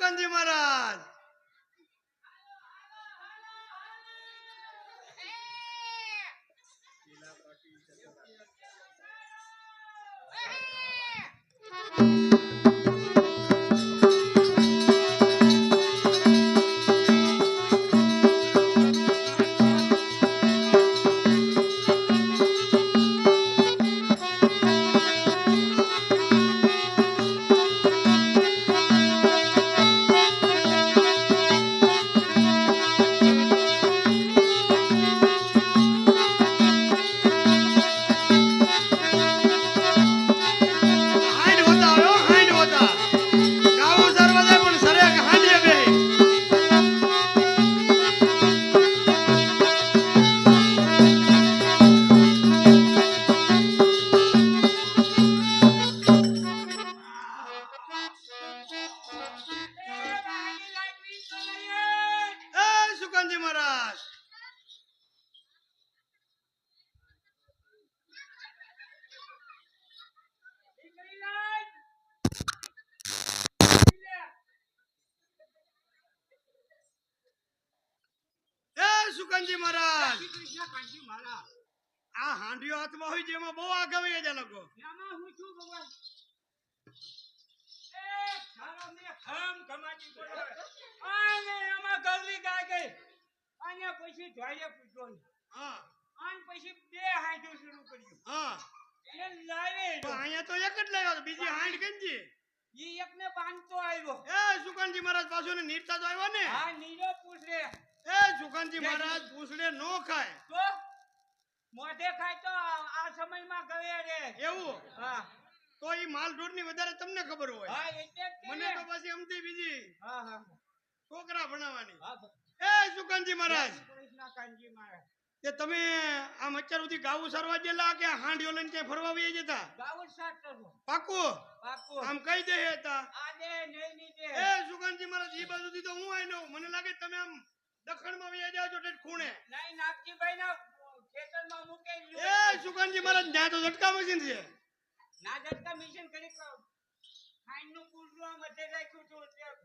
સુકનજી મહારાજ હાંડ સુકનજી મહારાજ. આ હાંડીઓ હાથમાં હોય જેમાં બહુ વહી જાય લોકો. પછી ધોઈએ પૂછો હા. અને પછી બે હાથો શરૂ કર્યું. હા. એ લાવે અહીંયા તો એક જ લાવ્યો બીજી હાંડ કંજી ઈ એકને બાંધતો આવ્યો એ સુકનજી મહારાજ પાછો ને નીરતા તો આવ્યો ને. હા નીરો પૂછરે એ સુકનજી મહારાજ પૂછડે નો ખાય. તો મોઢે ખાય તો આ સમયમાં ગવે રે. એવું? હા. તો ઈ માલ ઢોરની વધારે તમને ખબર હોય. હા એટલે મને તો પછી અમથી બીજી. હા હા. છોકરા ભણાવવાની. એ સુકાનજી મહારાજ. કાનજી મહારાજ. તે તમે આમ અત્યાર સુધી ગાવું સરવા ગયેલા કે હાંડિયો લઈને ક્યાંય ફરવા વહી જતા? ગાવું સાત પાકું? પાકું. આમ કઈ દે હતા આ દે નહીં દે. એ સુગંધજી મહારાજ ઈ બાજુથી તો હું આવી મને લાગે તમે આમ દખણમાં વ્યા જાવ છો ખૂણે. નહીં નાગજીભાઈ ના ખેતરમાં મૂકેલું એ સુગંધજી મહારાજ ત્યાં તો ઝટકા મશીન છે. ના જટકા મિશન કરી ખાઈનનું પૂરું મધ્ય રાખ્યું છું તે-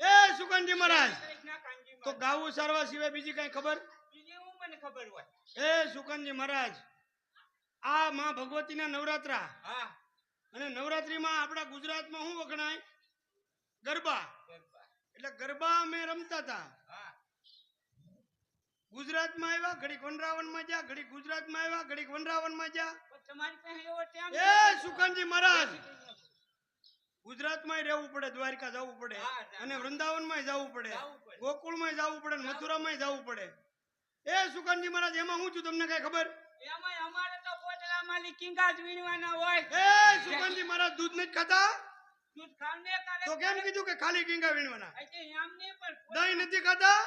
એ સુગંધજી મહારાજ તો ગાવું સારવા સિવાય બીજી કઈ ખબર? બીજી હું મને ખબર હોય. એ સુકનજી મહારાજ આ માં ભગવતીના નવરાત્રા. હા. અને નવરાત્રીમાં આપણા ગુજરાતમાં શું વખણાય? ગરબા. એટલે ગરબા અમે રમતા હતા. ગુજરાતમાં આવ્યા ઘડીક વનરાવનમાં જા ઘડીક ગુજરાતમાં આવ્યા ઘડીક વનરાવનમાં જા તમારી પાસે એવો ટાઈમ એ સુકનજી મહારાજ ગુજરાતમાં રહેવું પડે દ્વારકા જવું પડે. અને વૃંદાવનમાં જવું પડે. ગોકુળમાં જવું પડે મથુરામાં જવું પડે. એ સુખનજી મહારાજ એમાં હું છું તમને કઈ ખબર? એમાં અમારે તો પોતરામાં લીકીંગા જ વિનવાના હોય. એ સુકનજી મહારાજ દૂધ નથી ખાતા? તો કેમ કીધું કે ખાલી ગીંગા વીણવાના? દહીં નથી ખાતા?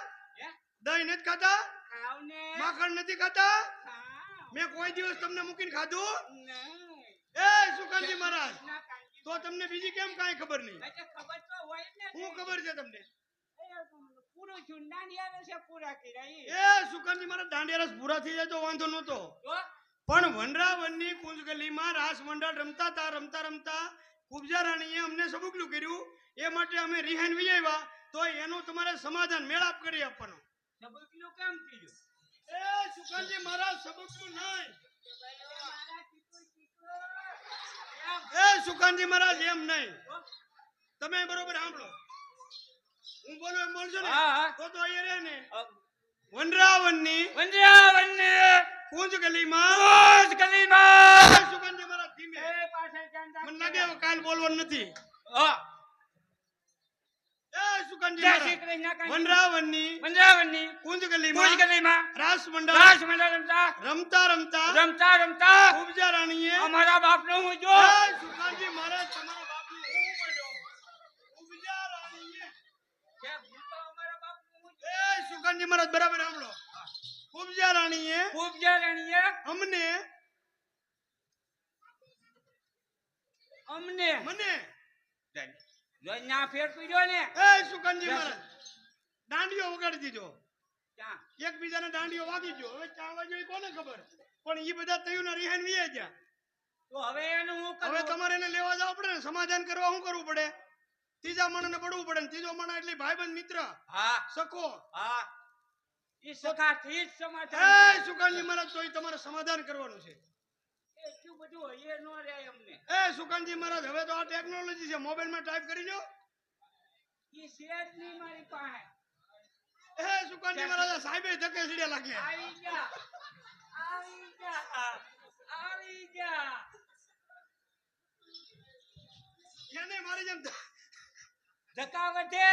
દહીં નથી ખાતા? માખણ નથી ખાતા? મેં કોઈ દિવસ તમને મૂકીને ખાધું? એ સુકાનજી મહારાજ તો તમને બીજી કેમ કાંઈ ખબર નહીં? એટલે ખબર તો છે તમને? એ સુકાનજી મહારાજ દાંડિયા રસ પૂરા થઈ જાય તો વાંધો નહોતો. પણ વનરાવનની કુંજગલીમાં રાસ મંડળ રમતા હતા રમતા રમતા રાણીએ અમને સબુકલું કર્યું એ માટે અમે રિહાઈન વિજયવા તો એનું તમારે સમાધાન મેળાપ કરી આપવાનો. સબુકલું કેમ કર્યું? એ સુકાનજી મહારાજ સબુકલું નહીં. એ સુકાનજી મહારાજ એમ નહીં. તમે બરોબર સાંભળો. હું બોલું એમ બોલજો ને. તો તો અહીંયા રહે ને. વનરાવનની વંદ્યાવનને કુંજ ગલીમાં રોજ ગલીમાં સુકાનજી મહારાજ ધીમે એ પાછળ ચાંદા મને લાગે હવે કાલ બોલવાનું નથી. હા. રમતા રમતા રમતા રમતા રાણીએ અમારા હું જો સુકાનજી મહારાજ? તમારા રાણીએ. હું સુકાનજી મહારાજ? બરાબર સાંભળો. કુબજા રાણીએ ખૂબ જરણીએ અમને અમને. મને. જો ના ફેર પીડ્યો ને. એ સુકનજી મહારાજ દાંડિયો વગાડી દીધો. ત્યાં એકબીજાને દાંડિયો વાગી ગયો. હવે ક્યાં વાગ્યો એ કોને ખબર? પણ એ બધા તયુના રિહાઈન વીએ ગયા. તો હવે એનું હું હવે તમારે એને લેવા જવું પડે ને. સમાધાન કરવા શું કરવું પડે? ત્રીજા મણને પડવું પડે ને. ત્રીજો મણ એટલે ભાઈબંધ મિત્ર. હા. સખો. હા. ઈ સખાથી જ એ સમાધાન સુકાનજી મહારાજ તો ઈ તમારે સમાધાન કરવાનું છે. એટલું બધું હૈયે નો રહે અમને. એ સુકાનજી મહારાજ હવે તો આ ટેકનોલોજી છે. મોબાઈલમાં ટાઈપ કરી નહીં મારી પાસે. એ સુકાનજી મહારાજ સાહેબે ધકે સીડે લાગે. આવી જા. આવી જા. આવી જા. એને મારી જેમ ધકા વધે.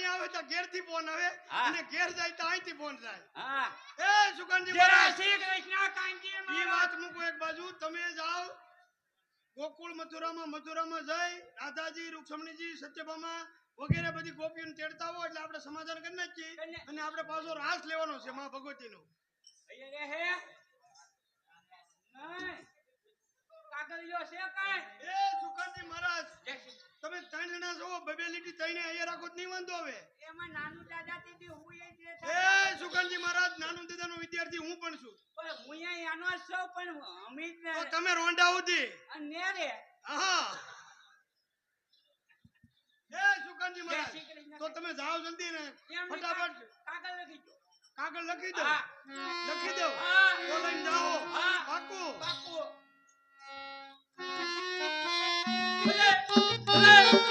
અહીંયા આવે તો ઘેરથી ફોન આવે અને ઘેર જાય તો અહીંથી ફોન જાય. હા. એ સુકાનજી જય શ્રી કૃષ્ણ કાંજી એ વાત મૂકો એક બાજુ. તમે જાઓ. ગોકુળ મથુરામાં મથુરામાં જઈ રાધાજી રૂક્ષમણીજી સત્યભામા વગેરે બધી ગોપીઓને તેડતા હોય એટલે આપણે સમાધાન કરી નાખીએ. અને આપણે પાછો રાસ લેવાનો છે મા ભગવતીનો કાગળિયો છે કાંઈ? એ સુકાનજી મહારાજ. જય શ્રી તમે ત્રણ જણા છો બબે લીટી ત્રણે અહીંયા રાખો જ નહીં વાંધો હવે એમાં નાનું દાદાથી બી હું એ જ એ સુકાનજી મહારાજ નાનું દાદાનો વિદ્યાર્થી હું પણ છું. પણ હું અહીંયા આનો છું પણ અમિત ને તો તમે રોંડા ઉધી. અને રે હા એ સુકાનજી મહારાજ તો તમે જાઓ જલ્દી ને. ફટાફટ. કાગળ લખી દો. કાગળ લખી દો. લખી દો. હા. તો લઈને જાઓ. પાકું. પાકું. ポップな!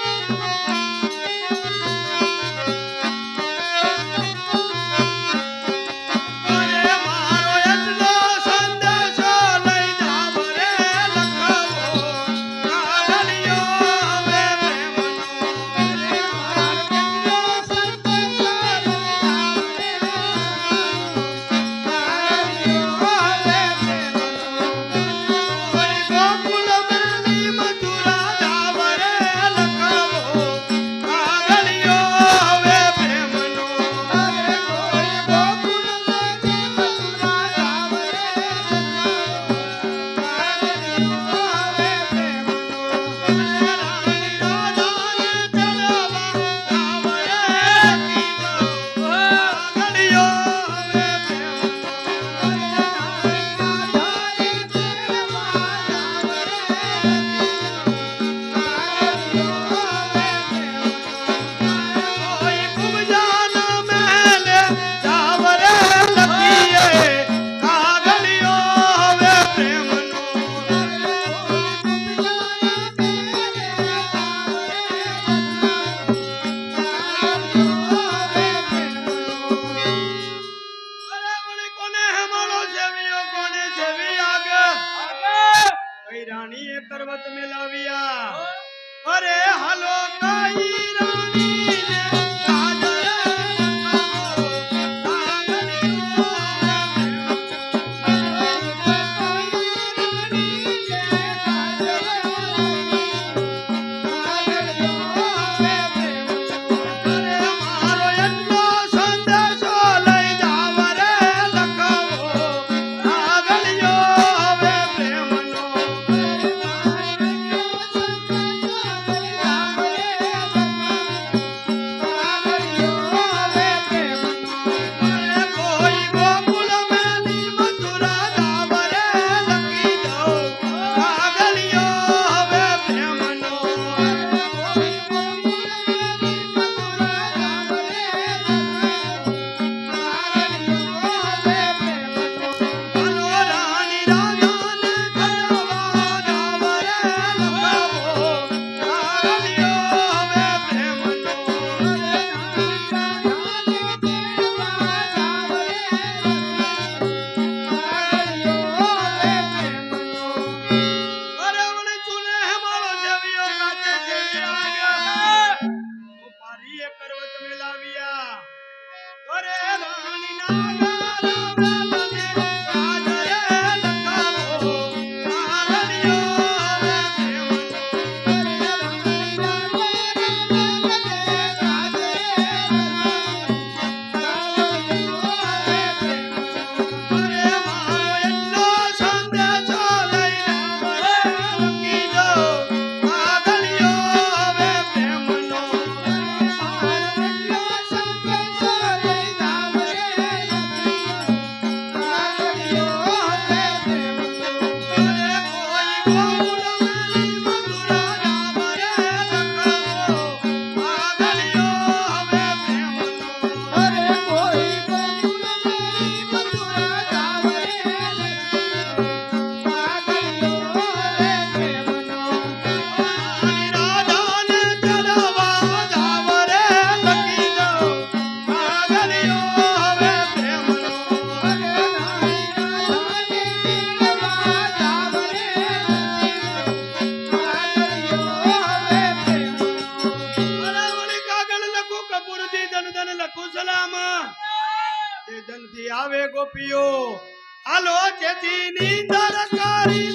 ગોપીઓ. હાલો તેથી નીંદર કરી.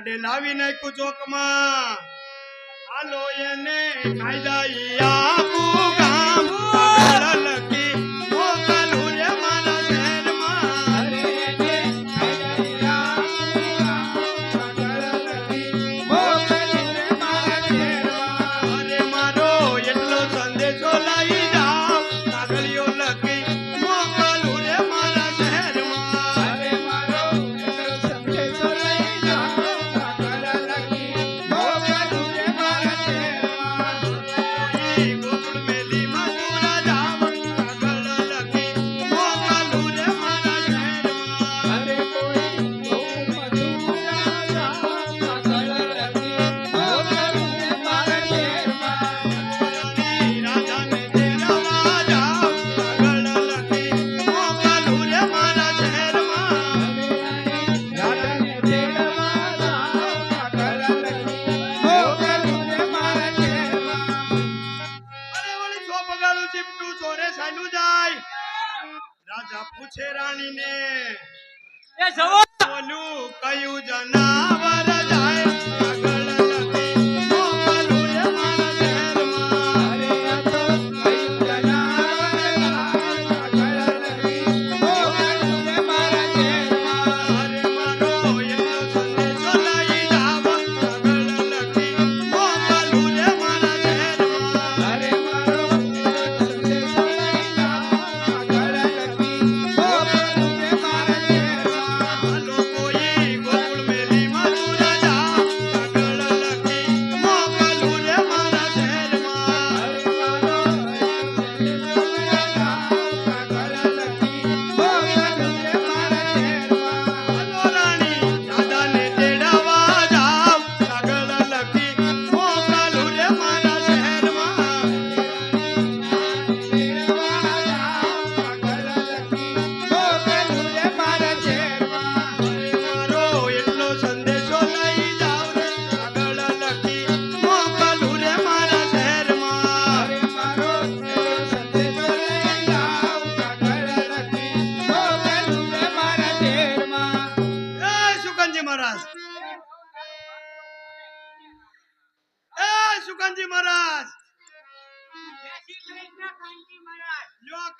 ગાડે લાવી નાખ્યું ચોકમાં. હાલો એને ખાઈ જાય આખું સુકાનજી મહારાજ. એ સુકાનજી મહારાજ. લ્યો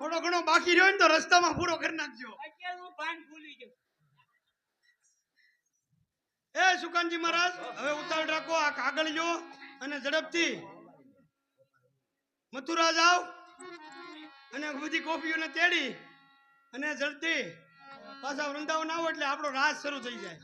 થોડો ઘણો બાકી રહ્યો ને તો રસ્તામાં પૂરો કરી નાખજો. એ સુકાનજી મહારાજ હવે ઉતાવળ રાખો આ કાગળ જો અને ઝડપથી મથુરા જાવ અને બધી કોફીઓને તેડી અને ઝડપથી પાછા વૃંદાવન આવો એટલે આપણો રાસ શરૂ થઈ જાય.